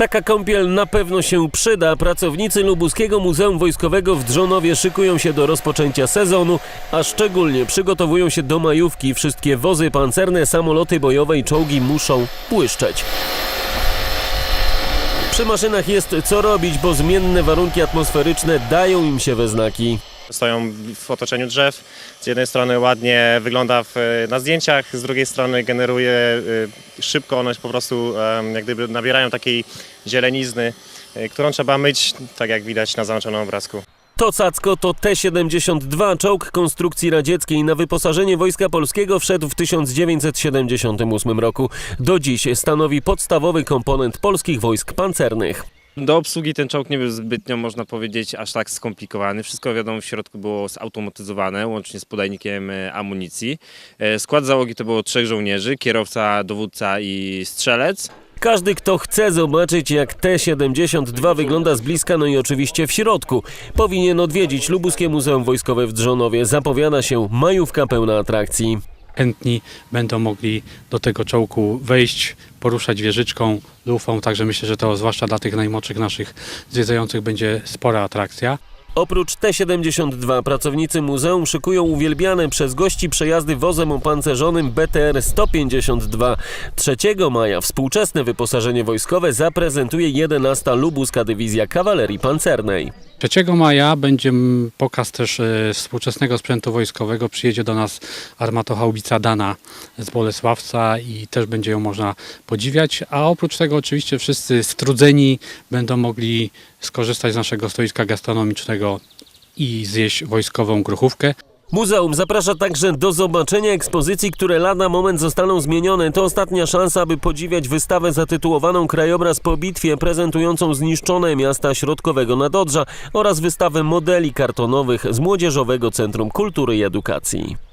Taka kąpiel na pewno się przyda. Pracownicy Lubuskiego Muzeum Wojskowego w Drzonowie szykują się do rozpoczęcia sezonu, a szczególnie przygotowują się do majówki. Wszystkie wozy pancerne, samoloty bojowe i czołgi muszą błyszczeć. Przy maszynach jest co robić, bo zmienne warunki atmosferyczne dają im się we znaki. Stoją w otoczeniu drzew. Z jednej strony ładnie wygląda w, na zdjęciach, z drugiej strony generuje y, szybko, one po prostu jak gdyby nabierają takiej zielenizny, y, którą trzeba myć, tak jak widać na załączonym obrazku. To Cacko to T-72, czołg konstrukcji radzieckiej. Na wyposażenie Wojska Polskiego wszedł w 1978 roku. Do dziś stanowi podstawowy komponent polskich wojsk pancernych. Do obsługi ten czołg nie był zbytnio, można powiedzieć, aż tak skomplikowany. Wszystko wiadomo w środku było zautomatyzowane, łącznie z podajnikiem e, amunicji. E, Skład załogi to było trzech żołnierzy, kierowca, dowódca i strzelec. Każdy, kto chce zobaczyć, jak T-72 wygląda z bliska, no i oczywiście w środku, powinien odwiedzić Lubuskie Muzeum Wojskowe w Drzonowie. Zapowiada się majówka pełna atrakcji. Chętni będą mogli do tego czołgu wejść, poruszać wieżyczką, lufą, także myślę, że to zwłaszcza dla tych najmłodszych naszych zwiedzających będzie spora atrakcja. Oprócz T-72 pracownicy muzeum szykują uwielbiane przez gości przejazdy wozem opancerzonym BTR-152. 3 maja współczesne wyposażenie wojskowe zaprezentuje 11 Lubuska Dywizja Kawalerii Pancernej. 3 maja będzie pokaz też e, współczesnego sprzętu wojskowego. Przyjedzie do nas armatochaubica Dana z Bolesławca i też będzie ją można podziwiać. A oprócz tego oczywiście wszyscy strudzeni będą mogli skorzystać z naszego stoiska gastronomicznego i zjeść wojskową gruchówkę. Muzeum zaprasza także do zobaczenia ekspozycji, które lada moment zostaną zmienione. To ostatnia szansa, aby podziwiać wystawę zatytułowaną Krajobraz po bitwie, prezentującą zniszczone miasta środkowego Nadodrza oraz wystawę modeli kartonowych z Młodzieżowego Centrum Kultury i Edukacji.